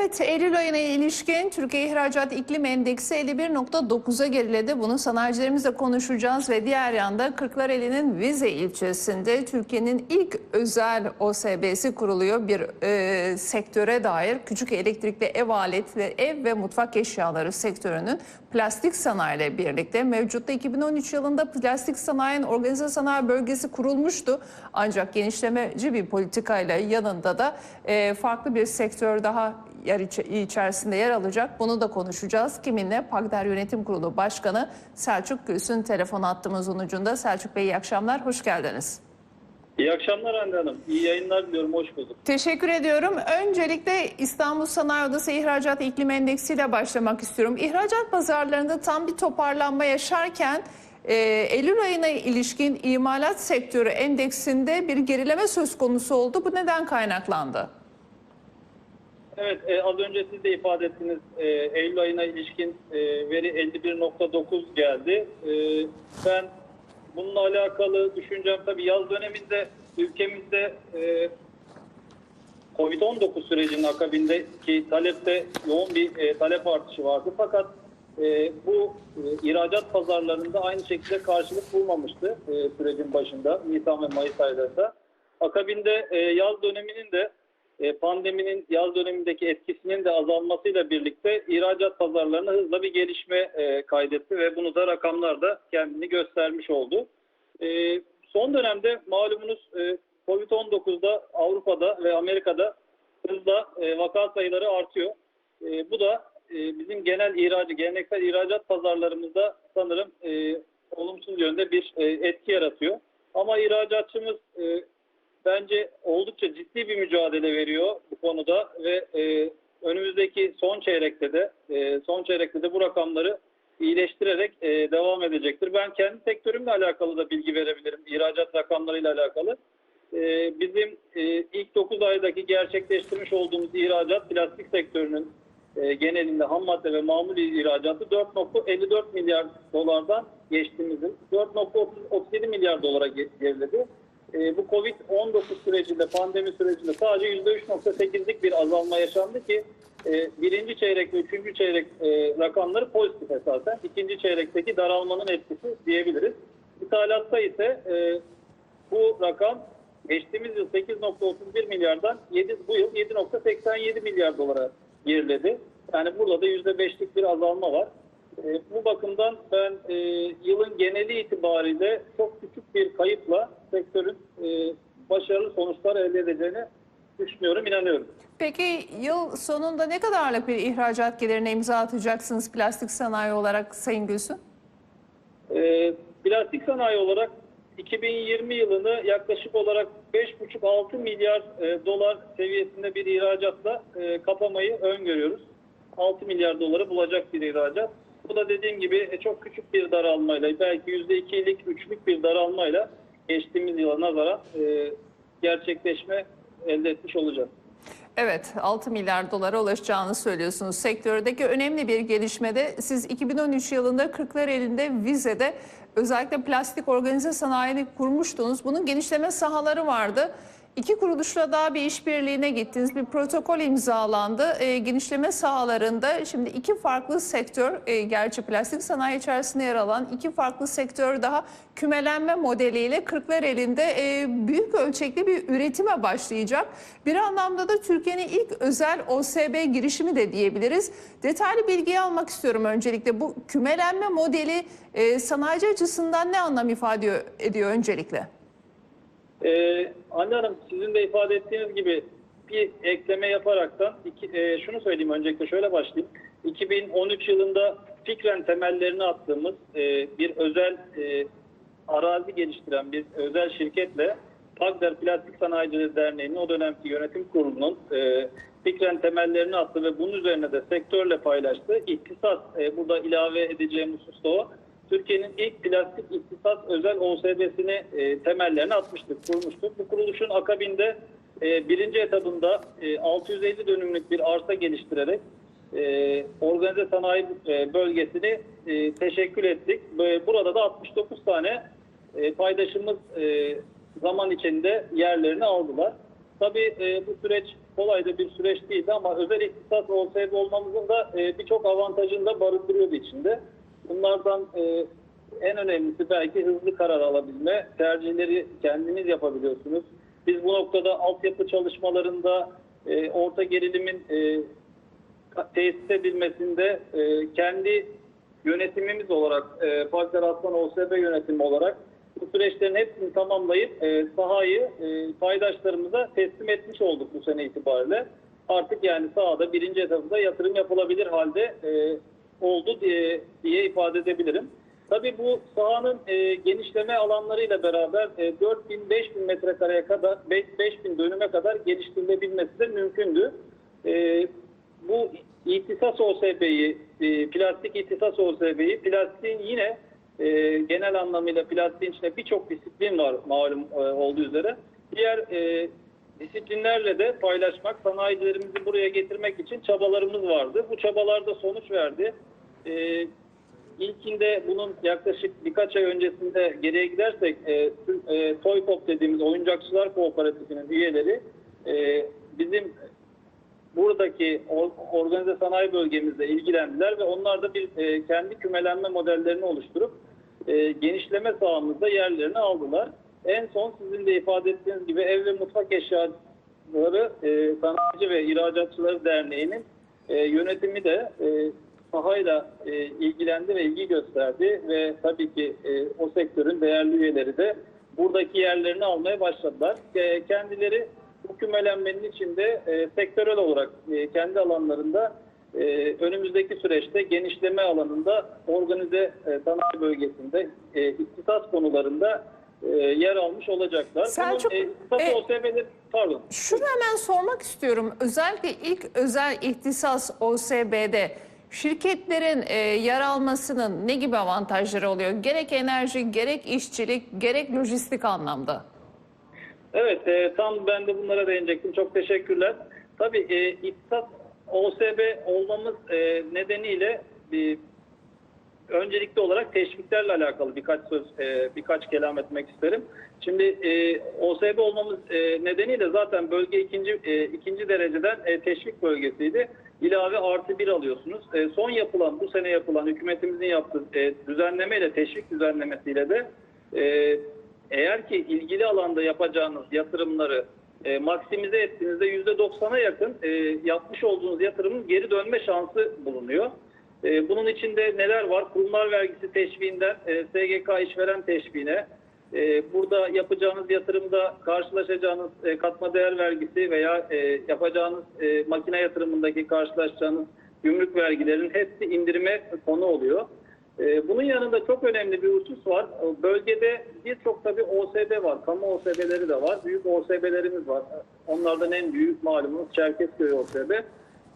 Evet, Eylül ayına ilişkin Türkiye İhracat İklim Endeksi 51.9'a geriledi. Bunu sanayicilerimizle konuşacağız ve diğer yanda Kırklareli'nin Vize ilçesinde Türkiye'nin ilk özel OSB'si kuruluyor. Bir e, sektöre dair küçük elektrikli ev aletleri, ev ve mutfak eşyaları sektörünün plastik sanayiyle birlikte mevcutta 2013 yılında plastik sanayinin organize sanayi bölgesi kurulmuştu. Ancak genişlemeci bir politikayla yanında da e, farklı bir sektör daha yer içerisinde yer alacak. Bunu da konuşacağız. Kiminle? Pagder Yönetim Kurulu Başkanı Selçuk Gülsün telefon attığımızın ucunda. Selçuk Bey iyi akşamlar, hoş geldiniz. İyi akşamlar Hande Hanım. İyi yayınlar diliyorum. Hoş bulduk. Teşekkür ediyorum. Öncelikle İstanbul Sanayi Odası İhracat İklim Endeksi ile başlamak istiyorum. İhracat pazarlarında tam bir toparlanma yaşarken e, Eylül ayına ilişkin imalat sektörü endeksinde bir gerileme söz konusu oldu. Bu neden kaynaklandı? Evet, e, az önce siz de ifade ettiniz. E, Eylül ayına ilişkin e, veri 51.9 geldi. E, ben bununla alakalı düşüncem tabii yaz döneminde ülkemizde e, Covid-19 sürecinin akabindeki talepte yoğun bir e, talep artışı vardı. Fakat e, bu e, ihracat pazarlarında aynı şekilde karşılık bulmamıştı e, sürecin başında Nisan ve Mayıs aylarında. Akabinde e, yaz döneminin de pandeminin yaz dönemindeki etkisinin de azalmasıyla birlikte ihracat pazarlarına hızla bir gelişme e, kaydetti ve bunu da rakamlarda kendini göstermiş oldu. E, son dönemde malumunuz e, Covid-19'da Avrupa'da ve Amerika'da hızla e, vaka sayıları artıyor. E, bu da e, bizim genel ihracı, geleneksel ihracat pazarlarımızda sanırım e, olumsuz yönde bir e, etki yaratıyor. Ama ihracatçımız e, bence oldukça ciddi bir mücadele veriyor bu konuda ve e, önümüzdeki son çeyrekte de e, son çeyrekte de bu rakamları iyileştirerek e, devam edecektir. Ben kendi sektörümle alakalı da bilgi verebilirim. İhracat rakamlarıyla alakalı. E, bizim e, ilk 9 aydaki gerçekleştirmiş olduğumuz ihracat plastik sektörünün e, genelinde ham madde ve mamul ihracatı 4.54 milyar dolardan geçtiğimizin 4.37 milyar dolara ge- geriledi. E, bu Covid-19 sürecinde, pandemi sürecinde sadece %3.8'lik bir azalma yaşandı ki e, birinci çeyrek ve üçüncü çeyrek e, rakamları pozitif esasen. İkinci çeyrekteki daralmanın etkisi diyebiliriz. İthalatta ise e, bu rakam geçtiğimiz yıl 8.31 milyardan 7, bu yıl 7.87 milyar dolara geriledi. Yani burada da %5'lik bir azalma var. E, bu bakımdan ben e, yılın geneli itibariyle çok küçük bir kayıpla sektörün e, başarılı sonuçlar elde edeceğini düşünüyorum, inanıyorum. Peki yıl sonunda ne kadarlık bir ihracat gelirine imza atacaksınız plastik sanayi olarak Sayın Gülsün? E, plastik sanayi olarak 2020 yılını yaklaşık olarak 5,5-6 milyar e, dolar seviyesinde bir ihracatla e, kapamayı öngörüyoruz. 6 milyar doları bulacak bir ihracat. Bu da dediğim gibi e, çok küçük bir daralmayla, belki %2'lik, 3'lük bir daralmayla geçtiğimiz yıla nazaran e, gerçekleşme elde etmiş olacağız. Evet 6 milyar dolara ulaşacağını söylüyorsunuz. Sektördeki önemli bir gelişmede siz 2013 yılında Kırklareli'nde Vize'de özellikle plastik organize sanayini kurmuştunuz. Bunun genişleme sahaları vardı. İki kuruluşla daha bir işbirliğine gittiniz. Bir protokol imzalandı. E, genişleme sahalarında şimdi iki farklı sektör, e, gerçi plastik sanayi içerisinde yer alan iki farklı sektör daha kümelenme modeliyle Kırklareli'nde e, büyük ölçekli bir üretime başlayacak. Bir anlamda da Türkiye'nin ilk özel OSB girişimi de diyebiliriz. Detaylı bilgiyi almak istiyorum öncelikle. Bu kümelenme modeli e, sanayici açısından ne anlam ifade ediyor öncelikle? Ee, Anne Hanım sizin de ifade ettiğiniz gibi bir ekleme yaparaktan iki, e, şunu söyleyeyim öncelikle şöyle başlayayım. 2013 yılında fikren temellerini attığımız e, bir özel e, arazi geliştiren bir özel şirketle Pagder Plastik Sanayicileri Derneği'nin o dönemki yönetim kurulunun e, fikren temellerini attı ve bunun üzerine de sektörle paylaştı. İktisat, e, burada ilave edeceğim husus da o. Türkiye'nin ilk plastik iktisat özel OSB'sini e, temellerini atmıştık, kurmuştuk. Bu kuruluşun akabinde e, birinci etabında e, 650 dönümlük bir arsa geliştirerek e, organize sanayi e, bölgesini e, teşekkül ettik. Burada da 69 tane e, paydaşımız e, zaman içinde yerlerini aldılar. Tabii e, bu süreç kolay da bir süreç değildi ama özel ihtisas OSB olmamızın da e, birçok avantajını da barındırıyordu içinde. Bunlardan e, en önemlisi belki hızlı karar alabilme, tercihleri kendiniz yapabiliyorsunuz. Biz bu noktada altyapı çalışmalarında e, orta gerilimin e, tesis edilmesinde e, kendi yönetimimiz olarak, e, Fatih Aslan OSB yönetimi olarak bu süreçlerin hepsini tamamlayıp e, sahayı e, paydaşlarımıza teslim etmiş olduk bu sene itibariyle. Artık yani sahada birinci etapında yatırım yapılabilir halde e, oldu diye, diye ifade edebilirim. Tabii bu sahanın e, genişleme alanlarıyla beraber e, 4000-5000 metrekareye kadar, 5000 dönüme kadar geliştirilebilmesi de mümkündü. E, bu ihtisas OSB'yi, e, plastik ihtisas OSB'yi, plastiğin yine e, genel anlamıyla plastiğin içinde birçok disiplin var malum e, olduğu üzere. Diğer e, disiplinlerle de paylaşmak, sanayicilerimizi buraya getirmek için çabalarımız vardı. Bu çabalarda sonuç verdi. E, İlkinde bunun yaklaşık birkaç ay öncesinde geriye gidersek e, e, Toykop dediğimiz oyuncakçılar kooperatifinin üyeleri e, bizim buradaki or- organize sanayi bölgemizle ilgilendiler ve onlar da bir e, kendi kümelenme modellerini oluşturup e, genişleme sahamızda yerlerini aldılar. En son sizin de ifade ettiğiniz gibi ev ve mutfak eşyaları e, sanayici ve ihracatçıları derneğinin e, yönetimi de e, sahayla e, ilgilendi ve ilgi gösterdi ve tabii ki e, o sektörün değerli üyeleri de buradaki yerlerini almaya başladılar. E, kendileri bu kümelenmenin içinde e, sektörel olarak e, kendi alanlarında e, önümüzdeki süreçte genişleme alanında organize e, sanayi bölgesinde e, iktisas konularında e, yer almış olacaklar. Selçuk, Bunun, e, e, OSB'leri, pardon. Şunu hemen sormak istiyorum. Özellikle ilk özel ihtisas OSB'de şirketlerin e, yer almasının ne gibi avantajları oluyor? Gerek enerji, gerek işçilik, gerek lojistik anlamda. Evet, e, tam ben de bunlara değinecektim. Çok teşekkürler. Tabii e, iktisat OSB olmamız e, nedeniyle e, öncelikli olarak teşviklerle alakalı birkaç söz, e, birkaç kelam etmek isterim. Şimdi e, OSB olmamız e, nedeniyle zaten bölge ikinci e, ikinci dereceden e, teşvik bölgesiydi. İlave artı bir alıyorsunuz. E, son yapılan, bu sene yapılan hükümetimizin yaptığı e, düzenlemeyle, teşvik düzenlemesiyle de e, eğer ki ilgili alanda yapacağınız yatırımları e, maksimize ettiğinizde %90'a yakın e, yapmış olduğunuz yatırımın geri dönme şansı bulunuyor. E, bunun içinde neler var? Kurumlar vergisi teşviğinden e, SGK işveren teşviğine, e, burada yapacağınız yatırımda karşılaşacağınız e, katma değer vergisi veya e, yapacağınız e, makine yatırımındaki karşılaşacağınız gümrük vergilerinin hepsi indirime konu oluyor. Ee, Bunun yanında çok önemli bir husus var. Bölgede birçok tabii OSB var. Kamu OSB'leri de var. Büyük OSB'lerimiz var. Onlardan en büyük malumunuz Çerkezköy OSB.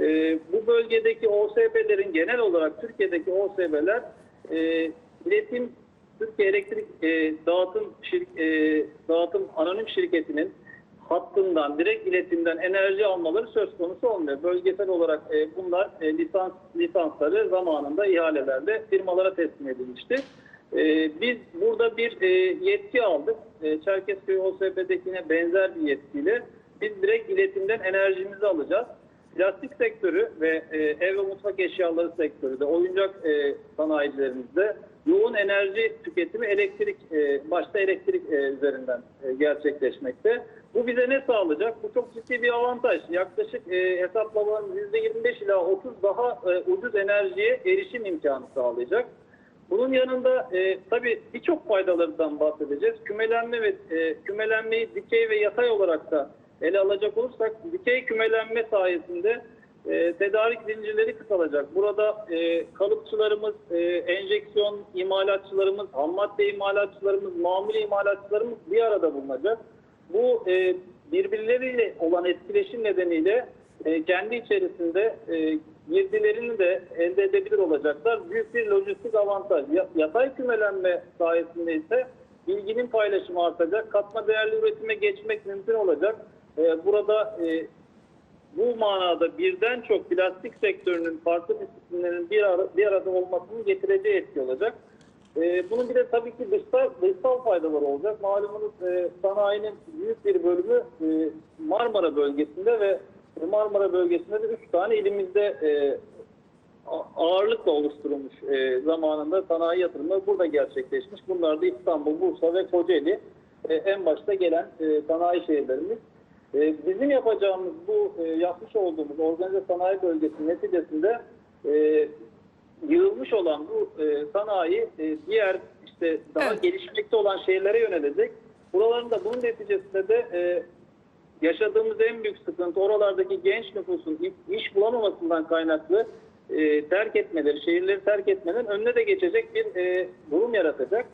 Ee, Bu bölgedeki OSB'lerin genel olarak Türkiye'deki OSB'ler e, iletim Türkiye Elektrik e, Dağıtım şir- e, Dağıtım Anonim Şirketi'nin hattından, direkt iletimden enerji almaları söz konusu olmuyor. Bölgesel olarak e, bunlar e, lisans lisansları zamanında ihalelerle firmalara teslim edilmişti. E, biz burada bir e, yetki aldık. E, Çerkezköy OSB'dekine benzer bir yetkiyle biz direkt iletimden enerjimizi alacağız. Plastik sektörü ve e, ev ve mutfak eşyaları sektörü de oyuncak e, sanayicilerimizde yoğun enerji tüketimi elektrik e, başta elektrik e, üzerinden e, gerçekleşmekte. Bu bize ne sağlayacak? Bu çok ciddi bir avantaj. Yaklaşık e, hesaplamaların %25 ila 30 daha e, ucuz enerjiye erişim imkanı sağlayacak. Bunun yanında e, tabii birçok faydalarından bahsedeceğiz. Kümelenme ve e, kümelenmeyi dikey ve yatay olarak da ele alacak olursak dikey kümelenme sayesinde e, tedarik zincirleri kısalacak. Burada e, kalıpçılarımız, e, enjeksiyon imalatçılarımız, ham madde imalatçılarımız, mamule imalatçılarımız bir arada bulunacak. Bu e, birbirleriyle olan etkileşim nedeniyle e, kendi içerisinde e, girdilerini de elde edebilir olacaklar. Büyük bir lojistik avantaj. Ya- Yatay kümelenme sayesinde ise bilginin paylaşımı artacak. Katma değerli üretime geçmek mümkün olacak. E, burada e, bu manada birden çok plastik sektörünün farklı disiplinlerin bir, ara, bir arada olmasının getireceği etki olacak. Ee, bunun bir de tabii ki dışsal, dışsal faydaları olacak. Malumunuz e, sanayinin büyük bir bölümü e, Marmara bölgesinde ve E, Marmara bölgesinde de 3 tane ilimizde e, ağırlıkla oluşturulmuş e, zamanında sanayi yatırımları burada gerçekleşmiş. Bunlar da İstanbul, Bursa ve Kocaeli e, en başta gelen e, sanayi şehirlerimiz. E, bizim yapacağımız bu e, yapmış olduğumuz organize sanayi bölgesinin neticesinde e, yığılmış olan bu e, sanayi e, diğer işte daha Evet. gelişmekte olan şehirlere yönelecek. Buraların da bunun neticesinde de e, yaşadığımız en büyük sıkıntı oralardaki genç nüfusun iş bulamamasından kaynaklı e, terk etmeleri, şehirleri terk etmenin önüne de geçecek bir e, durum yaratacak.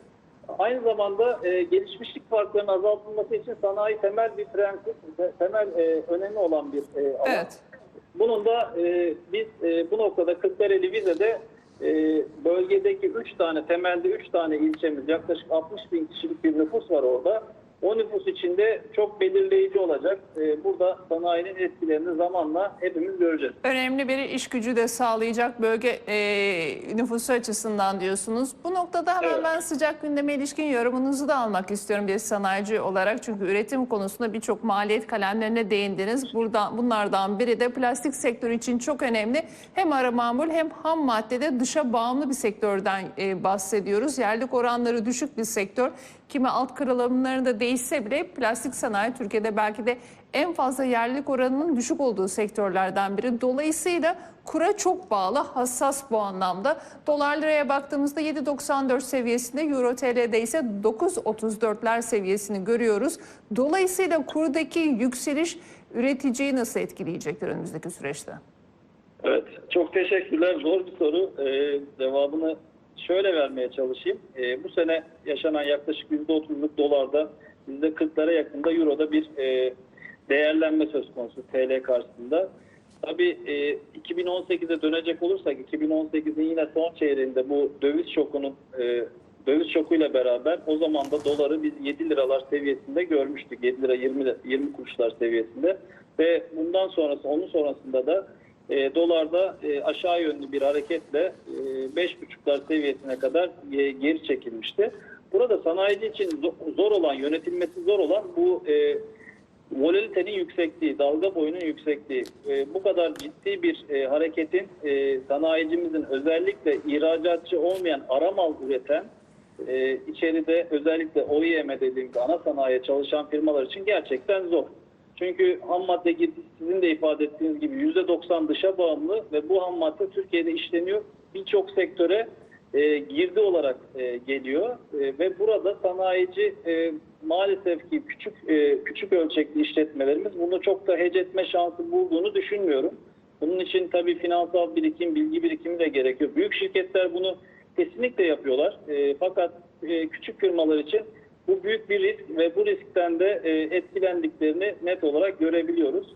Aynı zamanda e, gelişmişlik farklarının azaltılması için sanayi temel bir prensip, te- temel e, önemi olan bir e, alan. Evet. Bunun da e, biz e, bu noktada Kırklareli Vize'de e, bölgedeki 3 tane, temelde 3 tane ilçemiz, yaklaşık 60 bin kişilik bir nüfus var orada. O nüfus içinde çok belirleyici olacak. E, burada sanayinin etkilerini zamanla hepimiz göreceğiz. Önemli bir iş gücü de sağlayacak bölge e, nüfusu açısından diyorsunuz. Bu noktada hemen Evet. ben sıcak gündeme ilişkin yorumunuzu da almak istiyorum bir sanayici olarak. Çünkü üretim konusunda birçok maliyet kalemlerine değindiniz. Buradan, bunlardan biri de plastik sektörü için çok önemli. Hem ara mamul hem ham maddede dışa bağımlı bir sektörden e, bahsediyoruz. Yerlik oranları düşük bir sektör. Kimi alt kırılımları da değişse bile plastik sanayi Türkiye'de belki de en fazla yerlilik oranının düşük olduğu sektörlerden biri. Dolayısıyla kura çok bağlı, hassas bu anlamda. Dolar liraya baktığımızda 7.94 seviyesinde, Euro TL'de ise 9.34'ler seviyesini görüyoruz. Dolayısıyla kurdaki yükseliş üreticiyi nasıl etkileyecektir önümüzdeki süreçte? Evet, çok teşekkürler. Zor bir soru. Ee, cevabını şöyle vermeye çalışayım. Ee, bu sene yaşanan yaklaşık %30'luk dolarda %40'lara yakında Euro'da bir e, değerlenme söz konusu TL karşısında. Tabii e, 2018'e dönecek olursak 2018'in yine son çeyreğinde bu döviz şokunun e, döviz şokuyla beraber o zaman da doları biz 7 liralar seviyesinde görmüştük. 7 lira 20, li- 20 kuruşlar seviyesinde ve bundan sonrası onun sonrasında da e, dolarda e, aşağı yönlü bir hareketle e, 5,5'lar seviyesine kadar e, geri çekilmişti. Burada sanayici için zo- zor olan, yönetilmesi zor olan bu e, volatilitenin yüksekliği, dalga boyunun yüksekliği. E, bu kadar ciddi bir e, hareketin e, sanayicimizin özellikle ihracatçı olmayan ara mal üreten e, içeride özellikle OEM dediğimiz ana sanayiye çalışan firmalar için gerçekten zor. Çünkü ham madde girdisi sizin de ifade ettiğiniz gibi %90 dışa bağımlı ve bu ham madde Türkiye'de işleniyor. Birçok sektöre e, girdi olarak e, geliyor E, ve burada sanayici e, maalesef ki küçük e, küçük ölçekli işletmelerimiz bunu çok da hece etme şansı bulduğunu düşünmüyorum. Bunun için tabii finansal birikim, bilgi birikimi de gerekiyor. Büyük şirketler bunu kesinlikle yapıyorlar. E, fakat e, küçük firmalar için bu büyük bir risk ve bu riskten de e, etkilendiklerini net olarak görebiliyoruz.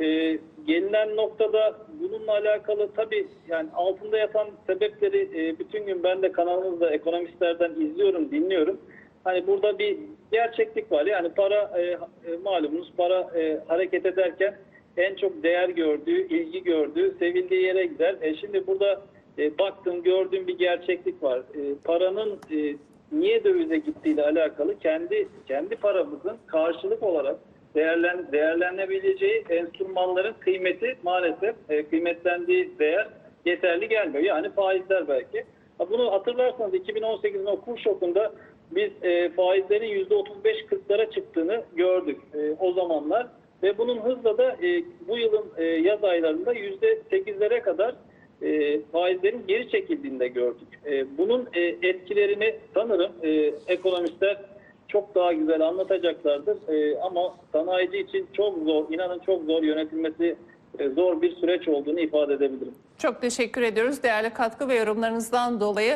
E, gelinen noktada bununla alakalı tabii yani altında yatan sebepleri e, bütün gün ben de kanalınızda ekonomistlerden izliyorum, dinliyorum. Hani burada bir gerçeklik var. Yani para e, malumunuz para hareket ederken en çok değer gördüğü, ilgi gördüğü, sevildiği yere gider. E, şimdi burada e, baktım gördüğüm bir gerçeklik var. E, paranın e, niye dövize gittiğiyle alakalı kendi kendi paramızın karşılık olarak değerlen, değerlenebileceği enstrümanların kıymeti maalesef e, kıymetlendiği değer yeterli gelmiyor. Yani faizler belki. Bunu hatırlarsanız 2018'in o kur şokunda biz e, faizlerin %35-40'lara çıktığını gördük e, o zamanlar. Ve bunun hızla da e, bu yılın e, yaz aylarında %8'lere kadar e, faizlerin geri çekildiğini de gördük. E, bunun e, etkilerini sanırım e, ekonomistler çok daha güzel anlatacaklardır. E, ama sanayici için çok zor, inanın çok zor yönetilmesi e, zor bir süreç olduğunu ifade edebilirim. Çok teşekkür ediyoruz değerli katkı ve yorumlarınızdan dolayı.